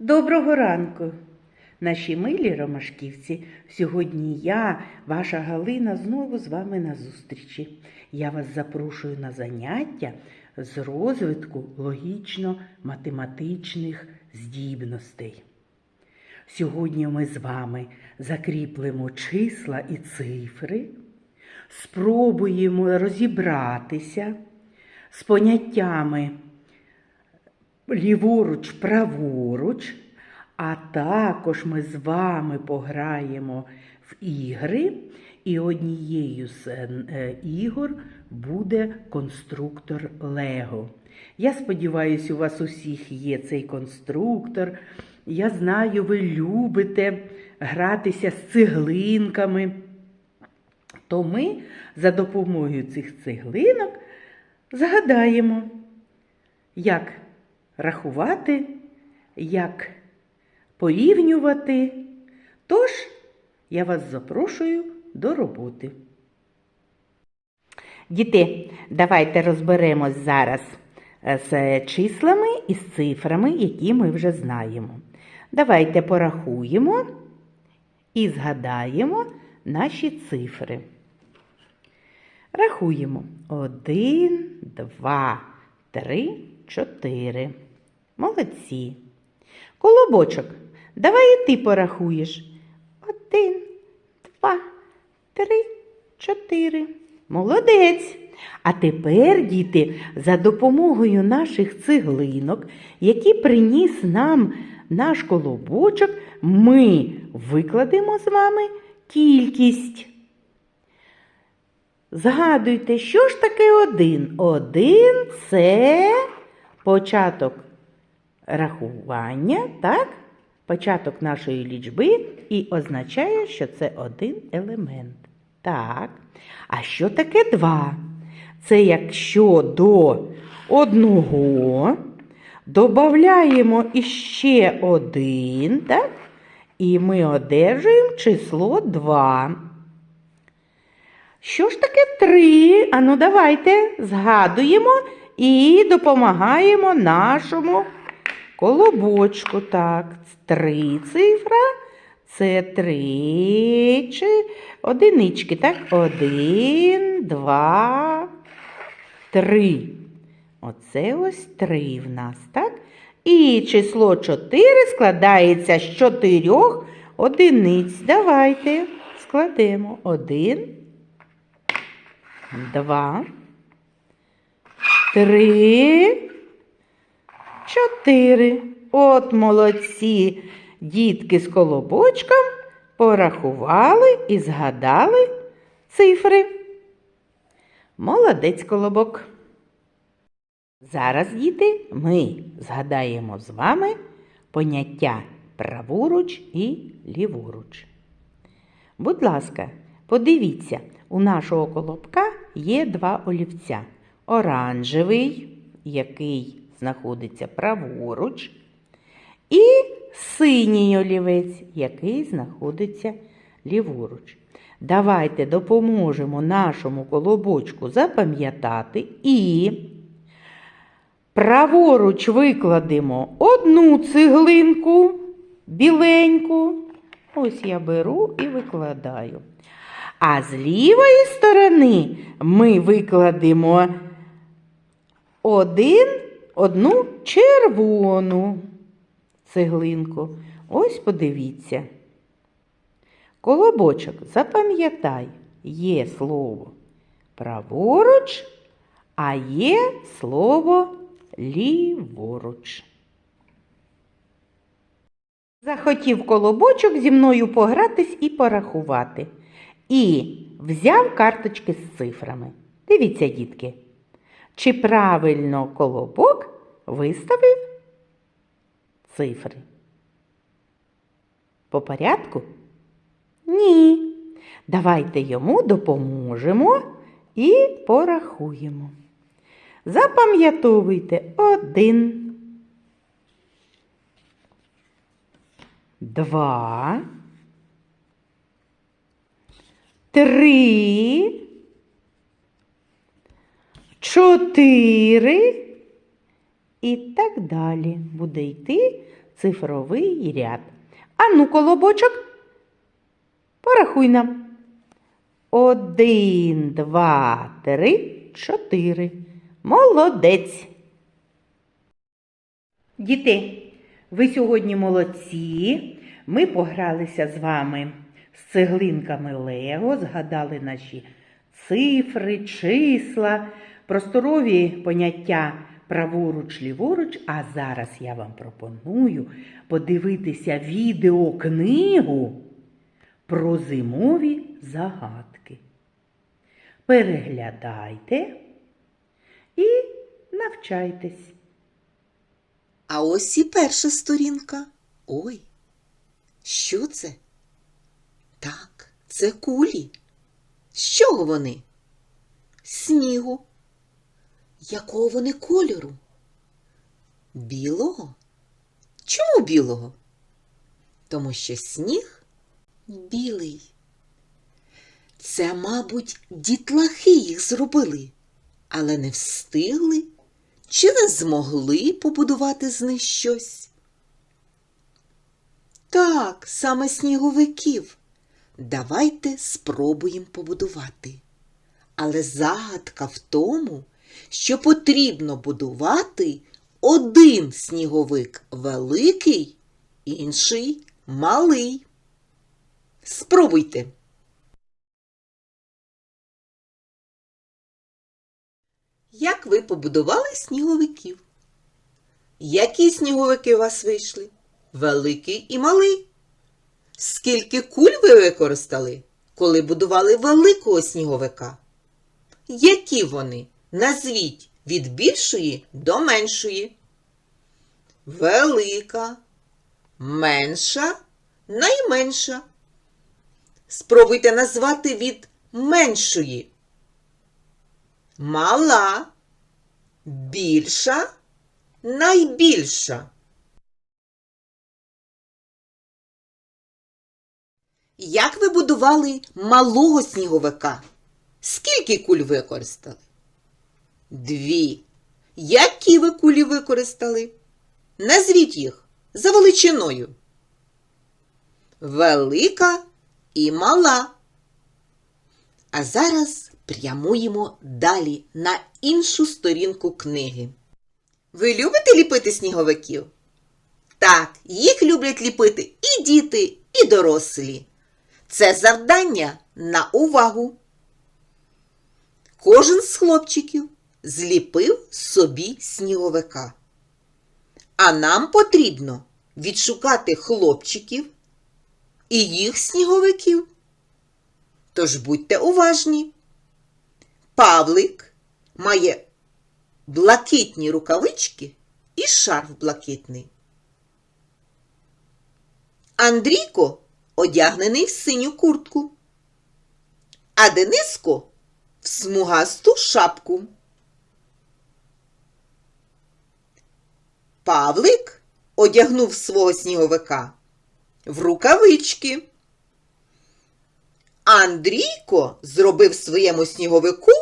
Доброго ранку, наші милі ромашківці. Сьогодні я, ваша Галина, знову з вами на зустрічі. Я вас запрошую на заняття з розвитку логічно-математичних здібностей. Сьогодні ми з вами закріплемо числа і цифри, спробуємо розібратися з поняттями ліворуч, праворуч, а також ми з вами пограємо в ігри, і однією з е, ігор буде конструктор Лего. Я сподіваюся, у вас усіх є цей конструктор. Я знаю, ви любите гратися з цеглинками. То ми за допомогою цих цеглинок згадаємо, як рахувати, як порівнювати. Тож, я вас запрошую до роботи. Діти, давайте розберемось зараз е, з числами і з цифрами, які ми вже знаємо. Давайте порахуємо і згадаємо наші цифри. Рахуємо. Один, два, три, чотири. Молодці. Колобочок, давай і ти порахуєш. Один, два, три, чотири. Молодець. А тепер, діти, за допомогою наших цеглинок, які приніс нам наш колобочок, ми викладемо з вами кількість. Згадуйте, що ж таке один? Один це початок рахування, так? Початок нашої лічби і означає, що це один елемент. Так. А що таке два? Це якщо до одного додаємо іще один, так? І ми одержуємо число 2. Що ж таке 3? Ану, давайте згадуємо і допомагаємо нашому колобочку. Так, три цифра. Це три чи одинички, так? Один, два, три. Оце ось три в нас, так? І число 4 складається з чотирьох одиниць. Давайте складемо. Один, два, три, чотири. От молодці дітки з колобочком порахували і згадали цифри. Молодець колобок. Зараз, діти, ми згадаємо з вами поняття праворуч і ліворуч. Будь ласка, подивіться, у нашого колобка є два олівця. Оранжевий, який знаходиться праворуч, і синій олівець, який знаходиться ліворуч. Давайте допоможемо нашому колобочку запам'ятати і праворуч викладемо одну цеглинку біленьку. Ось я беру і викладаю. А з лівої сторони ми викладемо один, одну червону цеглинку. Ось подивіться. Колобочок, запам'ятай, є слово праворуч, а є слово ліворуч. Захотів колобочок зі мною погратись і порахувати. І взяв карточки з цифрами. Дивіться, дітки, чи правильно колобок виставив цифри? По порядку? Ні. Давайте йому допоможемо і порахуємо. Запам'ятовуйте один, два, три, чотири і так далі. Буде йти цифровий ряд. А ну, колобочок, порахуй нам. Один, два, три, чотири. Молодець. Діти, ви сьогодні молодці. Ми погралися з вами з цеглинками Лего, згадали наші цифри, числа, просторові поняття праворуч, ліворуч. А зараз я вам пропоную подивитися відеокнигу про зимові загадки. Переглядайте і навчайтесь. А ось і перша сторінка. Ой, що це? Так, це кулі. З чого вони? Снігу. Якого вони кольору? Білого? Чому білого? Тому що сніг білий. Це, мабуть, дітлахи їх зробили, але не встигли чи не змогли побудувати з них щось? Так, саме сніговиків. Давайте спробуємо побудувати. Але загадка в тому, що потрібно будувати один сніговик великий, інший малий. Спробуйте. Як ви побудували сніговиків? Які сніговики у вас вийшли? Великий і малий. Скільки куль ви використали, коли будували великого сніговика? Які вони? Назвіть від більшої до меншої. Велика, менша, найменша. Спробуйте назвати від меншої. Мала, більша, найбільша. Як ви будували малого сніговика? Скільки куль використали? Дві. Які ви кулі використали? Назвіть їх за величиною. Велика і мала. А зараз прямуємо далі на іншу сторінку книги. Ви любите ліпити сніговиків? Так, їх люблять ліпити і діти, і дорослі. Це завдання на увагу. Кожен з хлопчиків зліпив собі сніговика. А нам потрібно відшукати хлопчиків і їх сніговиків. Тож будьте уважні. Павлик має блакитні рукавички і шарф блакитний. Андрійко одягнений в синю куртку, а Дениско в смугасту шапку. Павлик одягнув свого сніговика в рукавички. Андрійко зробив своєму сніговику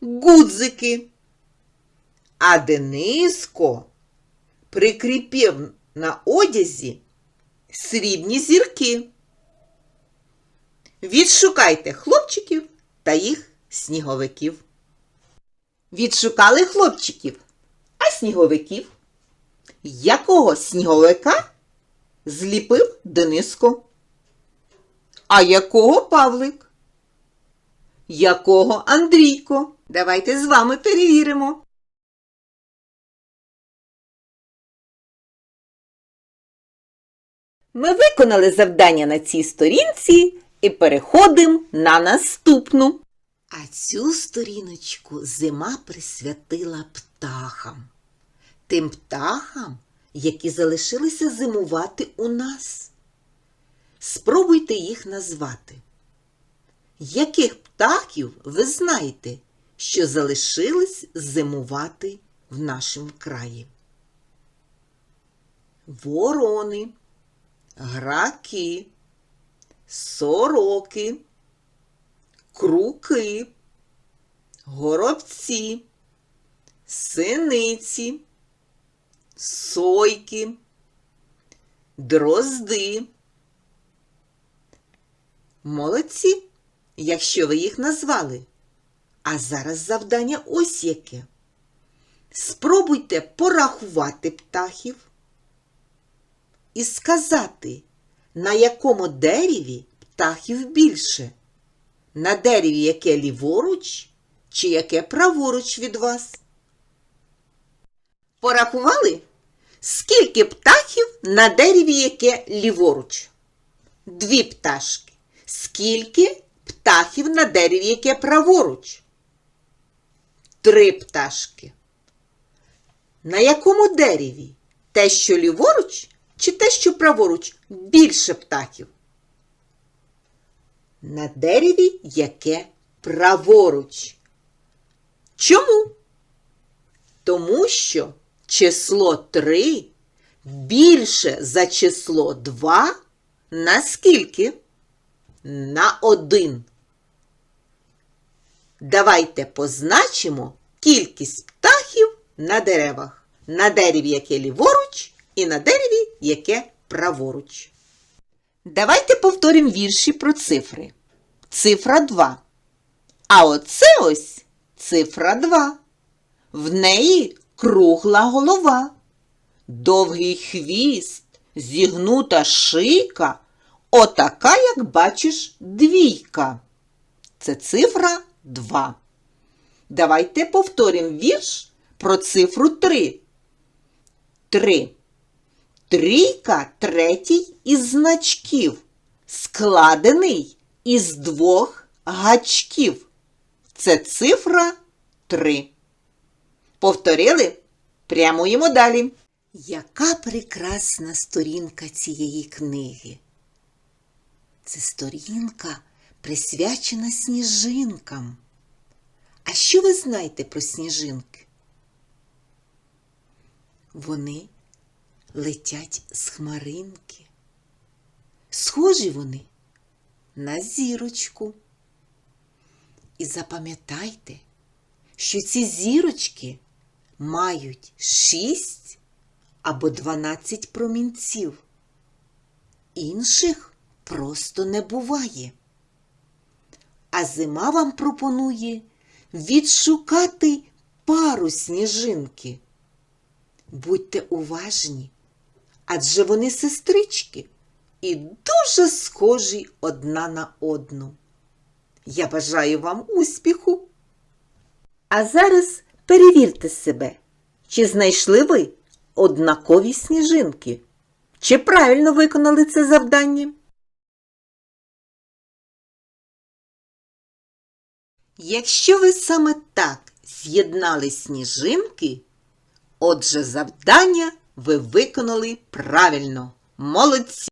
гудзики, а Дениско прикріпив на одязі срібні зірки. Відшукайте хлопчиків та їх сніговиків. Відшукали хлопчиків, а сніговиків. Якого сніговика зліпив Дениско? А якого Павлик? Якого Андрійко? Давайте з вами перевіримо. Ми виконали завдання на цій сторінці і переходимо на наступну. А цю сторіночку зима присвятила птахам. Тим птахам, які залишилися зимувати у нас. Спробуйте їх назвати. Яких птахів ви знаєте, що залишились зимувати в нашому краї? Ворони граки, сороки, круки, горобці, синиці, сойки, дрозди. Молодці, якщо ви їх назвали. А зараз завдання ось яке. Спробуйте порахувати птахів і сказати, на якому дереві птахів більше. На дереві, яке ліворуч чи яке праворуч від вас. Порахували? Скільки птахів на дереві, яке ліворуч? Дві пташки. Скільки птахів на дереві, яке праворуч? Три пташки. На якому дереві? Те, що ліворуч, чи те, що праворуч? Більше птахів? На дереві, яке праворуч. Чому? Тому що число 3 більше за число 2 на скільки? На 1. Давайте позначимо кількість птахів на деревах. На дереві, яке ліворуч, і на дереві, яке праворуч. Давайте повторимо вірші про цифри. Цифра 2. А оце ось цифра 2. В неї кругла голова, довгий хвіст, зігнута шийка, отака, як бачиш, двійка. Це цифра 2. Давайте повторимо вірш про цифру 3. 3. Трійка третій із значків, складений із двох гачків. Це цифра 3. Повторили? Прямуємо далі. Яка прекрасна сторінка цієї книги. Це сторінка присвячена сніжинкам. А що ви знаєте про сніжинки? Вони летять з хмаринки. Схожі вони на зірочку. І запам'ятайте, що ці зірочки мають 6 або 12 промінців. Інших просто не буває. А зима вам пропонує відшукати пару сніжинки. Будьте уважні, адже вони сестрички і дуже схожі одна на одну. Я бажаю вам успіху. А зараз перевірте себе, чи знайшли ви однакові сніжинки, чи правильно виконали це завдання. Якщо ви саме так з'єднали сніжинки, отже завдання ви виконали правильно. Молодці!